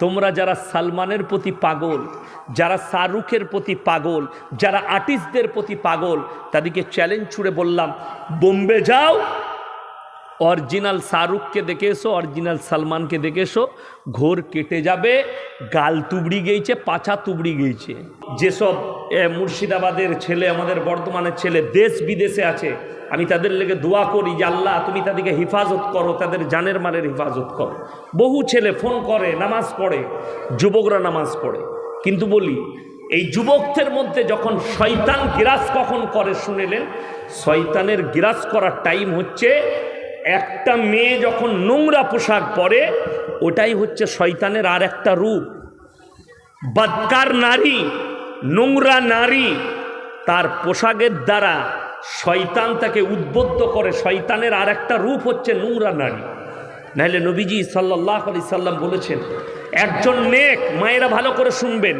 তোমরা যারা সালমানের প্রতি পাগল, যারা শাহরুখের প্রতি পাগল, যারা আর্টিস্টদের প্রতি পাগল, তাদেরকে চ্যালেঞ্জ ছুড়ে বললাম, বোম্বে যাও অরিজিনাল শাহরুখকে দেখে এসো অরিজিনাল সালমানকে দেখে এসো, ঘোর কেটে যাবে, গাল তুবড়ি গেছে পাছা তুবড়ি গেছে যেসব মুর্শিদাবাদের ছেলে, আমাদের বর্ধমানের ছেলে, দেশ বিদেশে আছে আমি তাদের লেগে দোয়া করি, যে আল্লাহ, তুমি তাদেরকে হেফাজত করো, তাদের জানের মালের হেফাজত করো। বহু ছেলে ফোন করে, নামাজ পড়ে, যুবকরা নামাজ পড়ে। কিন্তু বলি, এই যুবকদের মধ্যে যখন শয়তান গিরাস কখন করে শুনেলেন? শয়তানের গিরাস করার টাইম হচ্ছে, একটা মেয়ে যখন নোংরা পোশাক পরে, ওটাই হচ্ছে শয়তানের আর একটা রূপ। বদকার নারী, নোংরা নারী, তার পোশাকের দ্বারা শয়তান তাকে উদ্বুদ্ধ করে, শয়তানের আর একটা রূপ হচ্ছে নোংরা নারী। নাহলে নবীজি সাল্লাহ আলি সাল্লাম বলেছেন, একজন নেক মায়েরা ভালো করে শুনবেন,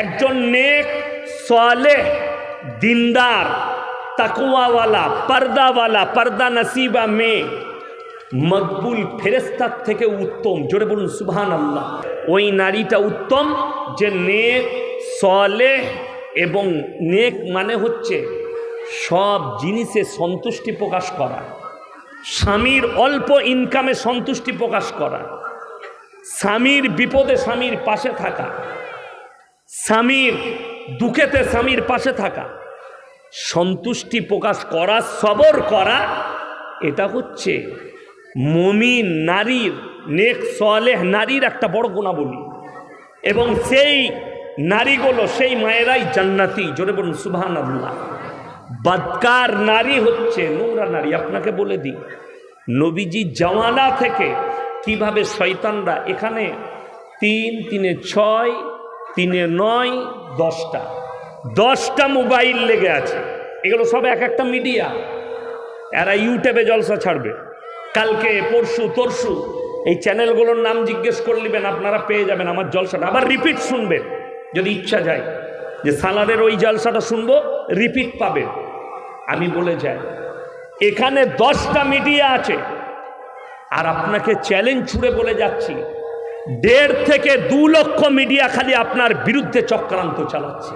একজন নেক সালেহ, দিনদার তাকুয়াওয়ালা পর্দাওয়ালা, পর্দা নসিবা মেয়ে, মকবুল ফেরেস্তার থেকে উত্তম। জোরে বলুন সুবহান আল্লাহ ওই নারীটা উত্তম যে নেক, সলেহ এবং নেক মানে হচ্ছে সব জিনিসে সন্তুষ্টি প্রকাশ করা। স্বামীর অল্প ইনকামে সন্তুষ্টি প্রকাশ করা। স্বামীর বিপদে স্বামীর পাশে থাকা। স্বামীর দুঃখেতে স্বামীর পাশে থাকা। সন্তুষ্টি প্রকাশ করা, সবর করা, এটা হচ্ছে মমিন নারীর, নেক সলেহ নারীর একটা বড় গুণাবলী। এবং সেই নারীগুলো, সেই মায়েরাই জান্নাতি, জোরে বলুন সুবহান আল্লাহ বদকার নারী হচ্ছে, নোংরা নারী, আপনাকে বলে দিই। নবীজি জওয়ানা থেকে কীভাবে শয়তানরা, এখানে তিন, তিনে ছয়, তিনে নয়, দশটা। দশটা মোবাইল লেগে আছে। এগুলো সব এক একটা মিডিয়া। এরা ইউটিউবে জলসা ছাড়বে। কালকে, পরশু, তরশু, এই চ্যানেলগুলোর নাম জিজ্ঞেস করে নেবেন, আপনারা পেয়ে যাবেন আমার জলসাটা। আবার রিপিট শুনবেন, যদি ইচ্ছা যায়। যে সালাদের ওই জলসাটা শুনব, রিপিট পাবেন। আমি বলে যাই, এখানে দশটা মিডিয়া আছে, আর আপনাকে চ্যালেঞ্জ ছুড়ে বলে যাচ্ছি, দেড় থেকে দু লক্ষ মিডিয়া খালি আপনার বিরুদ্ধে চক্রান্ত চালাচ্ছে।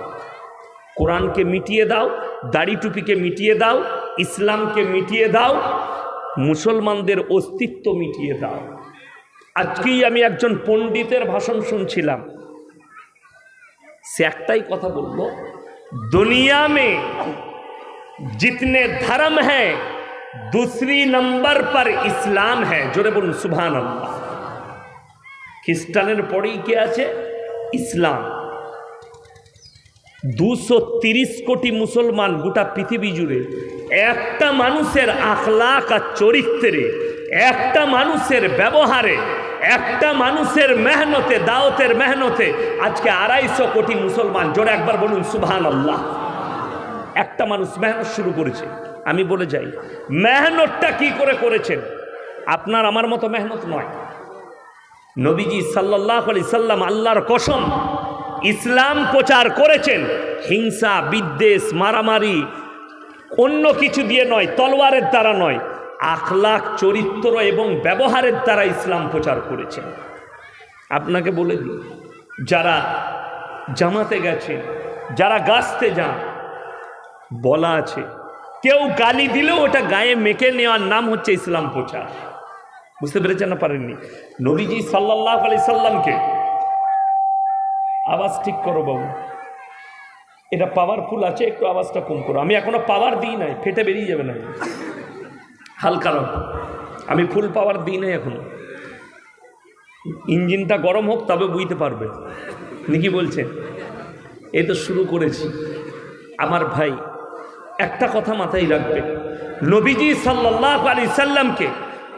কোরআনকে মিটিয়ে দাও, দাড়ি টুপিকে মিটিয়ে দাও, ইসলামকে মিটিয়ে দাও, মুসলমানদের অস্তিত্ব মিটিয়ে দাও। আজকেই আমি একজন পণ্ডিতের ভাষণ শুনছিলাম। সে একটাই কথা বলল, দুনিয়া মে जितने धर्म हैं दूसरी नंबर पर ইসলাম হ্যাঁ জোরে বলুন সুবহান আল্লাহ খ্রিস্টানের পরেই কে আছে ইসলাম দুশো তিরিশ কোটি মুসলমান গোটা পৃথিবী জুড়ে একটা মানুষের আখলাক আর চরিত্রে একটা মানুষের ব্যবহারে একটা মানুষের মেহনতে দাওতের মেহনতে আজকে আড়াইশো কোটি মুসলমান জোরে একবার বলুন সুবহান আল্লাহ একটা মানুষ মেহনত শুরু করেছে। আমি বলে যাই, মেহনতটা কি করে করেছেন? আপনার আমার মতো মেহনত নয়। নবীজি সাল্লাহ আলি সাল্লাম আল্লাহর কসম ইসলাম প্রচার করেছেন, হিংসা, বিদ্বেষ, মারামারি, অন্য কিছু দিয়ে নয়, তলোয়ারের দ্বারা নয়, আখলাখ, চরিত্র এবং ব্যবহারের দ্বারা ইসলাম প্রচার করেছেন। আপনাকে বলে দিই, যারা জামাতে গেছে, যারা গাছতে যান বলা আছে। কেউ গালি দিলেও ওটা গায়ে মেখে নেওয়ার নাম হচ্ছে ইসলাম প্রচার। বুঝতে পেরেছেন না পারেননি? নবীজি সাল্লাহ আলি সাল্লামকে, আওয়াজ ঠিক করো বাবু। এটা পাওয়ারফুল আছে, একটু আওয়াজটা কম করো। আমি এখনও পাওয়ার দিই নাই, ফেটে বেরিয়ে যাবে না। হালকা রাখো আমি ফুল পাওয়ার দিই নাই এখনও। ইঞ্জিনটা গরম হোক, তবে বুঝতে পারবে। নাকি বলছেন এই তো শুরু করেছি। আমার ভাই একটা কথা মাথায় রাখবে। নবীজি সাল্লাহ আলি সাল্লামকে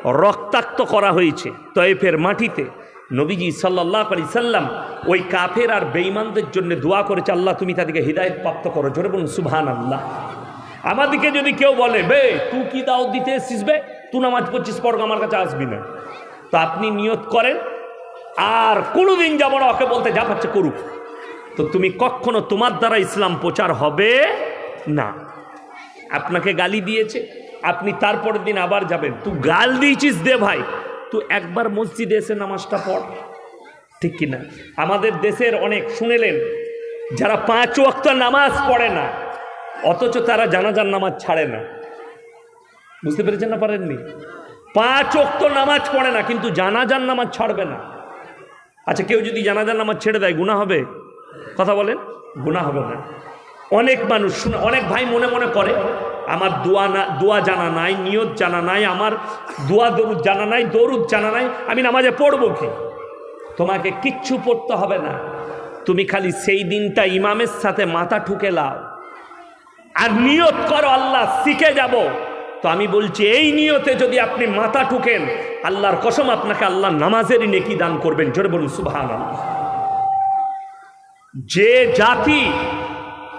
রক্তাক্ত করা হয়েছে তয়েফের মাটিতে। নবীজি সাল্লাহ আলি সাল্লাম ওই কাফের আর বেঈমানদের জন্য দোয়া করেছে, আল্লাহ, তুমি তাদেরকে হৃদায়ত প্রাপ্ত করো। জোরে বলুন সুবহান আল্লাহ আমাদেরকে যদি কেউ বলে, বে, তুই কি দাও দিতে এসছিস বে? তুই নামাজ পড়ছিস পর আমার কাছে আসবি না। তো আপনি নিয়ত করেন, আর কোনোদিন যাব না, ওকে বলতে যা পাচ্ছে করুক। তো তুমি কখনো তোমার দ্বারা ইসলাম প্রচার হবে না। আপনাকে গালি দিয়েছে, আপনি তারপরের দিন আবার যাবেন। তু গাল দিয়েছিস দে ভাই, তু একবার মসজিদে এসে নামাজটা পড়। ঠিক কিনা আমাদের দেশের অনেক, শুনেলেন, যারা পাঁচ ওয়াক্ত নামাজ পড়ে না, অথচ তারা জানাজার নামাজ ছাড়ে না। বুঝতে পেরেছেন না পারেননি? পাঁচ ওয়াক্ত নামাজ পড়ে না, কিন্তু জানাজার নামাজ ছাড়বে না। আচ্ছা কেউ যদি জানাজার নামাজ ছেড়ে দেয় গুণা হবে? কথা বলেন গুণা হবে না। অনেক মানুষ শুনে, অনেক ভাই মনে মনে করে, আমার দোয়া না, দোয়া জানা নাই, নিয়ত জানা নাই, আমার দোয়া দরুদ জানা নাই, দরুদ জানা নাই, আমি নামাজে পড়ব কি? তোমাকে কিচ্ছু পড়তে হবে না। তুমি খালি সেই দিনটা ইমামের সাথে মাথা ঠুকে লাও। আর নিয়ত করো, আল্লাহ শিখে যাব। তো আমি বলছি, এই নিয়তে যদি আপনি মাথা ঠুকেন, আল্লাহর কসম আপনাকে আল্লাহ নামাজেরই নেকি দান করবেন। জোরে বলুন সুবাহান যে জাতি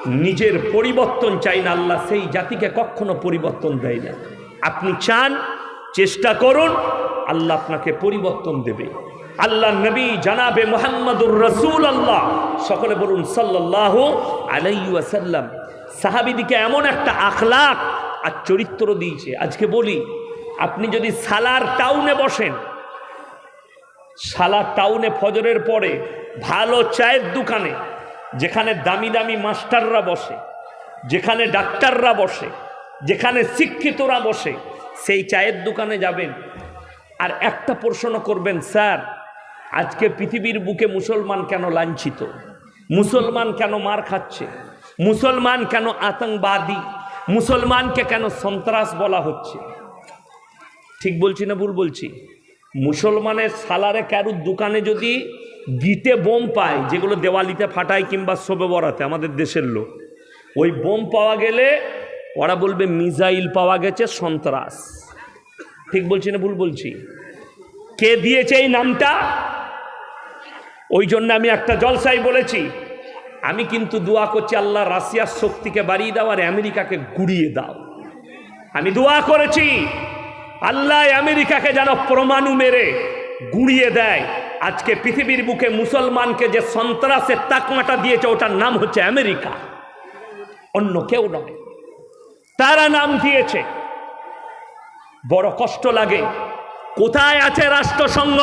নিজের পরিবর্তন চাই না, আল্লাহ সেই জাতিকে কখনো পরিবর্তন দেয় না। আপনি চান, চেষ্টা করুন, আল্লাহ আপনাকে পরিবর্তন দেবে। আল্লাহ নবী জানাবে মোহাম্মদুর রসুল আল্লাহ সকলে বলুন সাল্লাহ আলাইসাল্লাম সাহাবিদিকে এমন একটা আখলাক আর চরিত্র দিয়েছে। আজকে বলি, আপনি যদি সালার টাউনে বসেন, সালার টাউনে ফজরের পরে ভালো চায়ের দোকানে যেখানে দামি দামি মাস্টাররা বসে, যেখানে ডাক্তাররা বসে, যেখানে শিক্ষিতরা বসে, সেই চায়ের দোকানে যাবেন। আর একটা প্রশ্ন করবেন, স্যার, আজকে পৃথিবীর বুকে মুসলমান কেন লাঞ্ছিত? মুসলমান কেন মার খাচ্ছে? মুসলমান কেন আতঙ্কবাদী? মুসলমানকে কেন সন্ত্রাস বলা হচ্ছে? ঠিক বলছি না ভুল বলছি? মুসলমানের সালারে কারুর দোকানে যদি গিটে বোম পায়, যেগুলো দেওয়ালিতে ফাটায় কিংবা শোবে বরাতে, আমাদের দেশের লোক। ওই বোম পাওয়া গেলে ওরা বলবে মিজাইল পাওয়া গেছে, সন্ত্রাস। ঠিক বলছি না ভুল বলছি? কে দিয়েছে এই নামটা? ওই জন্য আমি একটা জলসাই বলেছি, আমি কিন্তু দোয়া করছি, আল্লাহ রাশিয়ার শক্তিকে বাড়িয়ে দাও আর আমেরিকাকে গুড়িয়ে দাও। আমি দোয়া করেছি, আল্লাহ আমেরিকাকে যেন প্রমাণু মেরে গুড়িয়ে দেয়। আজকে পৃথিবীর বুকে মুসলমানকে যে সন্ত্রাসের তাকমাটা দিয়েছে, ওটার নাম হচ্ছে আমেরিকা। অন্য কেউ নয়। তারা নাম দিয়েছে। বড় কষ্ট লাগে। কোথায় আছে রাষ্ট্রসংঘ?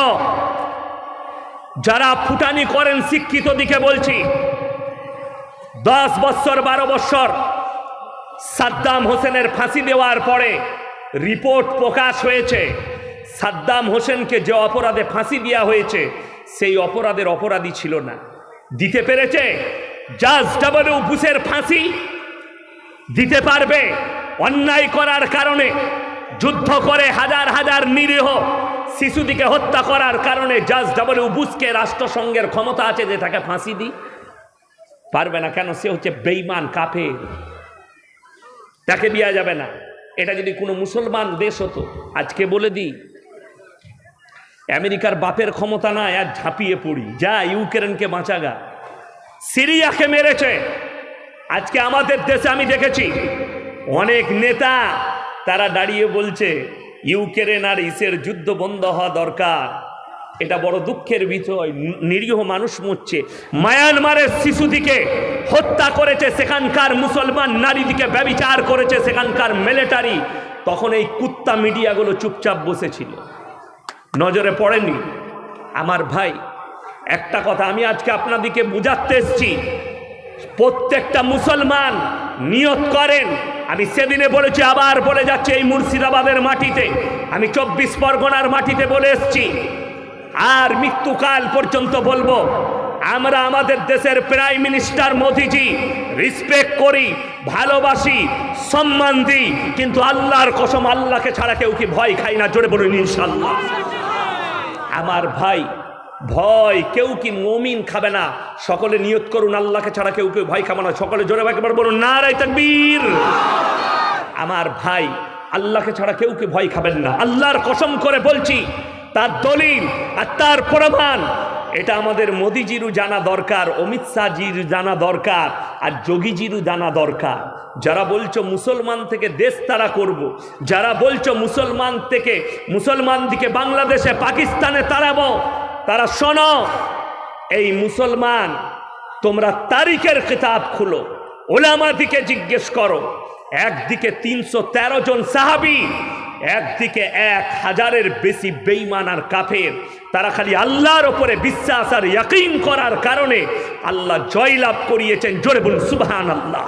যারা ফুটানি করেন, শিক্ষিত দিকে বলছি। দশ বৎসর বারো বৎসর সাদ্দাম হোসেনের ফাঁসি দেওয়ার পরে রিপোর্ট প্রকাশ হয়েছে। সাদ্দাম হোসেনকে যে অপরাধে ফাঁসি দেওয়া হয়েছে, সেই অপরাধের অপরাধী ছিল না। দিতে পেরেছে? জাজ ডাবলু বুসের ফাঁসি দিতে পারবে। অন্যায় করার কারণে, যুদ্ধ করে হাজার হাজার নিরীহ শিশুদিকে হত্যা করার কারণে জাজ ডাবলু বুসকে রাষ্ট্রসংঘের ক্ষমতা আছে যে তাকে ফাঁসি দিই। পারবে না কেন? সে হচ্ছে বেইমান কাফের। তাকে দেওয়া যাবে না। এটা যদি কোনো মুসলমান দেশ হতো, আজকে বলে দিই আমেরিকার বাপের ক্ষমতা নাই আর ঝাঁপিয়ে পড়ি। যা ইউক্রেনকে বাঁচাগা। সিরিয়াকে মেরেছে। আজকে আমাদের দেশে আমি দেখেছি, অনেক নেতা তারা দাঁড়িয়ে বলছে, ইউক্রেন আর ইসের যুদ্ধ বন্ধ হওয়া দরকার। এটা বড় দুঃখের বিষয়। নিরীহ মানুষ মরছে। মায়ানমারের শিশুদিকে হত্যা করেছে সেখানকার মুসলমান নারীদিকে ব্যবিচার করেছে সেখানকার মিলিটারি তখন এই কুত্তা মিডিয়াগুলো চুপচাপ বসেছিল। নজরে পড়েনি। আমার ভাই, একটা কথা আমি আজকে আপনাদিকে বুঝাতে এসছি। প্রত্যেকটা মুসলমান নিয়ত করেন। আমি সেদিনে বলেছি, আবার বলে যাচ্ছে এই মুর্শিদাবাদের মাটিতে। আমি চব্বিশ পরগনার মাটিতে বলে এসছি। আর মৃত্যুকাল পর্যন্ত বলব, আমরা আমাদের দেশের প্রাইম মিনিস্টার মোদিজি রিসপেক্ট করি, ভালোবাসি, সম্মান দিই, কিন্তু আল্লাহর কসম আল্লাহকে ছাড়া কেউ কি ভয় খাই না? জোরে বলুন ইনশাল্লাহ। আমার ভাই, ভয়, কেউ কি মমিন খাবে না? সকলে নিয়ত করুন, আল্লাহকে ছাড়া কেউ কেউ ভয় খাবে না। সকলে জোরে ভাই বলুন না রায় তাকবীর। আমার ভাই, আল্লাহকে ছাড়া কেউ কি ভয় খাবেন না। আল্লাহর কসম করে বলছি, তার দলিল আর তার প্রমাণ এটা আমাদের মোদিজিরও জানা দরকার, অমিত শাহজির জানা দরকার, আর যোগীজিরও জানা দরকার যারা বলছো মুসলমান থেকে দেশ তারা করব। যারা বলছো মুসলমান থেকে মুসলমান দিকে বাংলাদেশে পাকিস্তানে তাড়াবো তারা শোনো, এই মুসলমান, তোমরা তারিখের কিতাব খুলো, ওলামা দিকে জিজ্ঞেস করো, একদিকে তিনশো তেরো জন সাহাবি, একদিকে এক হাজারের বেশি বেইমান আর কাফের তারা খালি আল্লাহর ওপরে বিশ্বাস আর ইয়াকিন করার কারণে আল্লাহ জয়লাভ করিয়েছেন। জোরে বলুন সুবহান আল্লাহ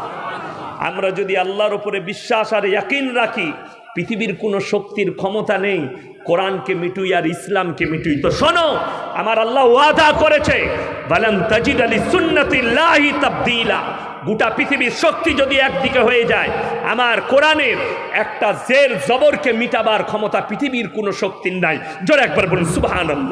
আমরা যদি আল্লাহর ওপরে বিশ্বাস আর ইয়াকিন রাখি, পৃথিবীর কোনো শক্তির ক্ষমতা নেই, কোরআনকে মিটুই আর ইসলামকে মিটুই। তো শোনো, আমার আল্লাহ ওয়াদা করেছে গোটা পৃথিবীর শক্তি যদি একদিকে হয়ে যায়, আমার কোরআনের একটা জের জবরকে মিটাবার ক্ষমতা পৃথিবীর কোনো শক্তির নাই। জোর একবার বলুন সুবহান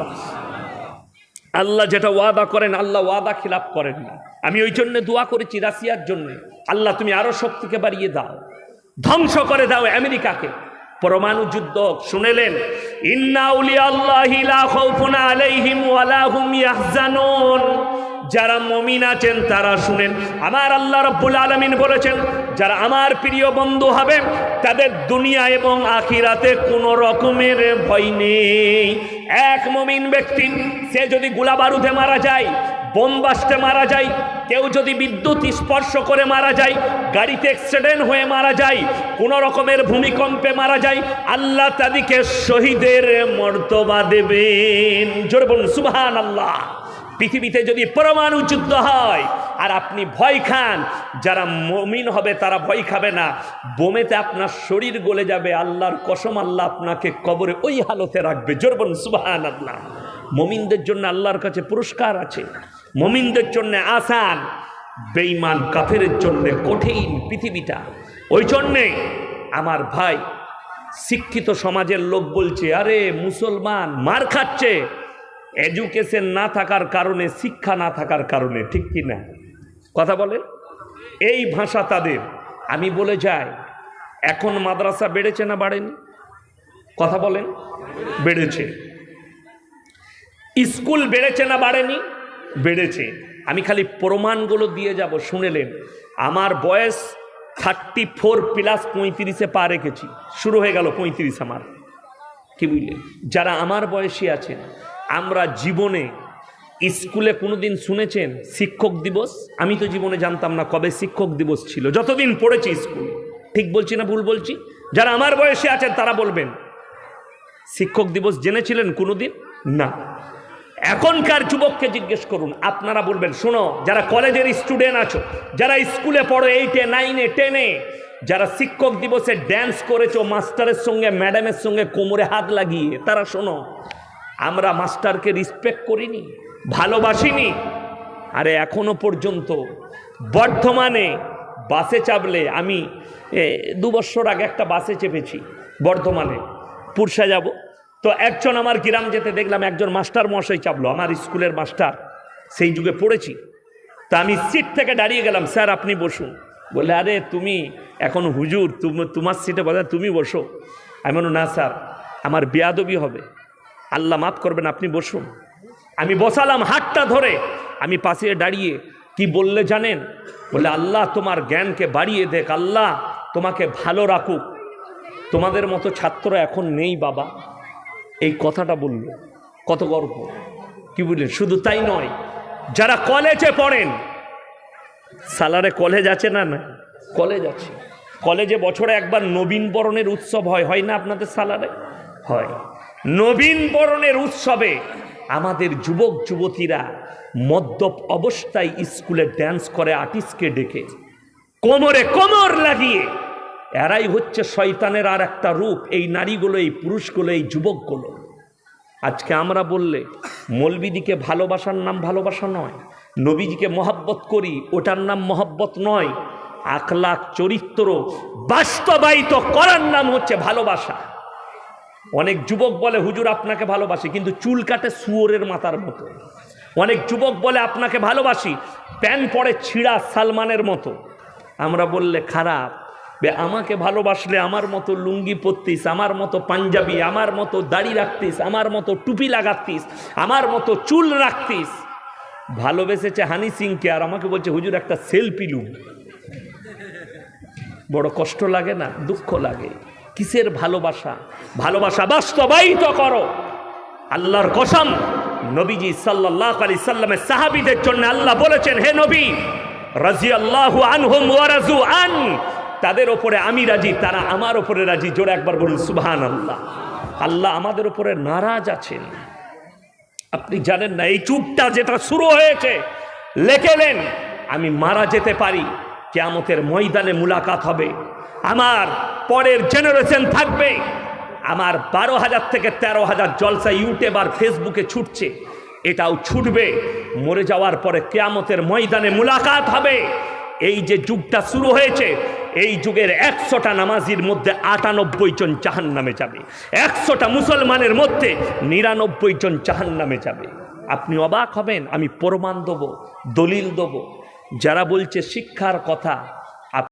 আল্লাহ যেটা ওয়াদা করেন, আল্লাহ ওয়াদা খিলাপ করেন না। আমি ওই জন্য দোয়া করেছি রাশিয়ার জন্য। আল্লাহ তুমি আরও শক্তিকে বাড়িয়ে দাও। ধ্বংস করে দাও আমেরিকাকে। পরমাণু যুদ্ধ, শুনেলেন? যারা মমিন আছেন, তারা শুনেন, আমার আল্লাহ রব্বুল আলমিন বলেছেন, যারা আমার প্রিয় বন্ধু হবে, তাদের দুনিয়া এবং আখিরাতে কোনো রকমের ভয় নেই। এক মমিন ব্যক্তি, সে যদি গোলা বারুদে মারা যায় বোম বাস্টে মারা যায়, কেউ যদি বিদ্যুৎ স্পর্শ করে মারা যায়, গাড়িতে অ্যাক্সিডেন্ট হয়ে মারা যায়, কোন রকমের ভূমিকম্পে মারা যায়, আল্লাহ তাদেরকে শহীদের মর্তবা দেবেন। জোরে বলুন সুবহান আল্লাহ পৃথিবীতে যদি পরমাণু যুদ্ধ হয়, আর আপনি ভয় খান, যারা মমিন হবে তারা ভয় খাবে না। বোমেতে আপনার শরীর গলে যাবে, আল্লাহর কসম আল্লাহ আপনাকে কবরে ওই হালতে রাখবে। জোর বলুন সুবহান আল্লাহ মমিনদের জন্য আল্লাহর কাছে পুরস্কার আছে। মমিনদের জন্য আসান, বেঈমান কাফের জন্য কঠিন পৃথিবীটা। ওই জন্যে আমার ভাই শিক্ষিত সমাজের লোক বলছে, আরে মুসলমান, মার খাচ্ছে। এডুকেশন না থাকার কারণে, শিক্ষা না থাকার কারণে, ঠিক কি না? কথা বলে এই ভাষা তাদের। আমি বলে যাই, এখন মাদ্রাসা বেড়েছে না বাড়েনি? কথা বলেন। বেড়েছে। স্কুল বেড়েছে না বাড়েনি? বেড়েছে। আমি খালি প্রমাণগুলো দিয়ে যাব শুনেলেন আমার বয়স থার্টি ফোর প্লাস পঁয়ত্রিশে পা রেখেছি। শুরু হয়ে গেল পঁয়ত্রিশ আমার। কি বুঝলেন যারা আমার বয়সী আছেন, আমরা জীবনে স্কুলে কোনোদিন শুনেছেন, শিক্ষক দিবস? আমি তো জীবনে জানতাম না কবে শিক্ষক দিবস ছিল। যতদিন পড়েছি স্কুল, ঠিক বলছি না ভুল বলছি? যারা আমার বয়সে আছেন, তারা বলবেন, শিক্ষক দিবস জেনেছিলেন কোনোদিন? না। এখনকার যুবককে জিজ্ঞেস করুন, আপনারা বলবেন, শোনো, যারা কলেজের স্টুডেন্ট আছো, যারা স্কুলে পড়ো এইটে নাইনে টেনে যারা শিক্ষক দিবসে ড্যান্স করেছ, মাস্টারের সঙ্গে ম্যাডামের সঙ্গে কোমরে হাত লাগিয়ে, তারা শোনো, আমরা মাস্টারকে রিসপেক্ট করিনি, ভালোবাসিনি। আরে এখনও পর্যন্ত বর্ধমানে বাসে চাপলে আমি দু বছর আগে একটা বাসে চেপেছি বর্ধমানে, পুরসা যাব। তো একজন আমার গ্রাম যেতে দেখলাম, একজন মাস্টার মশাই চাপলো, আমার স্কুলের মাস্টার, সেই যুগে পড়েছি। তা আমি সিট থেকে দাঁড়িয়ে গেলাম, স্যার, আপনি বসুন। বলে, আরে, তুমি এখন হুজুর, তুমি, তোমার সিটে বসে, তুমি বসো। আমি বললাম, না, স্যার, আমার বেয়াদবি হবে। আল্লাহ মাফ করবেন, আপনি বসুন। আমি বসালাম হাতটা ধরে, আমি পাশে দাঁড়িয়ে, কি বললে জানেন? বলে, আল্লাহ তোমার জ্ঞানকে বাড়িয়ে দেখ, আল্লাহ তোমাকে ভালো রাখুক। তোমাদের মতো ছাত্র এখন নেই, বাবা। এই কথাটা বলল। কত গর্ব। কি বুঝলেন? শুধু তাই নয়, যারা কলেজে পড়েন, সালারে কলেজ আছে না না? কলেজ আছে। কলেজে বছরে একবার নবীন বরণের উৎসব হয় হয় না আপনাদের সালারে? হয়। নবীন বরণের উৎসবে আমাদের যুবক, যুবতীরা মদ্যপ অবস্থায় স্কুলে ড্যান্স করে আর্টিস্টকে ডেকে কোমরে কোমর লাগিয়ে এরাই হচ্ছে শয়তানের আর একটা রূপ, এই নারীগুলো, এই পুরুষগুলো, এই যুবকগুলো। আজকে আমরা বললে, মলবিদিকে ভালোবাসার নাম ভালোবাসা নয়, নবীজিকে মহাব্বত করি, ওটার নাম মহাব্বত নয়। আখলাখ, চরিত্র, বাস্তবায়িত করার নাম হচ্ছে ভালোবাসা। অনেক যুবক বলে, হুজুর, আপনাকে ভালোবাসি। কিন্তু চুল কাটে শুয়োরের মাথার মতো। অনেক যুবক বলে, আপনাকে ভালোবাসি। প্যান পরে ছিঁড়া সালমানের মতো। আমরা বললে, খারাপ। বে, আমাকে ভালোবাসলে আমার মতো লুঙ্গি পরতিস, আমার মতো পাঞ্জাবি, আমার মতো দাড়ি রাখতিস, আমার মতো টুপি লাগাতিস, আমার মতো চুল রাখতিস। ভালোবেসেছে হানি সিংকে আর আমাকে বলছে, হুজুর, একটা সেলফি লুম বড় কষ্ট লাগে না? দুঃখ লাগে। কিসের ভালোবাসা? ভালোবাসা বাস্তবায়িত করো। আল্লাহর কসম, নবীজি সাল্লাহ আলি সাল্লামের সাহাবিদের জন্য আল্লাহ বলেছেন, হে নবী রাজি আল্লাহ ওয়ারাজু আন তাদের ওপরে আমি রাজি, তারা আমার ওপরে রাজি। জোরে একবার বলুন সুবহান আল্লাহ আল্লাহ আমাদের ওপরে নারাজ আছেন। আপনি জানেন না, এই যুগটা যেটা শুরু হয়েছে লেখেলেন আমি মারা যেতে পারি, কেয়ামতের ময়দানে মুলাকাত হবে। আমার পরের জেনারেশন থাকবে, আমার বারো হাজার থেকে তেরো হাজার জলসা ইউটিউব আর ফেসবুকে ছুটছে। এটাও ছুটবে, মরে যাওয়ার পরে কেয়ামতের ময়দানে মুলাকাত হবে। এই যে যুগটা শুরু হয়েছে এই যুগের একশোটা নামাজির মধ্যে আটানব্বই জন জাহান নামে যাবে। একশোটা মুসলমানের মধ্যে নিরানব্বই জন জাহান নামে যাবে। আপনি অবাক হবেন, আমি প্রমাণ দেবো, দলিল দেবো। যারা বলছে শিক্ষার কথা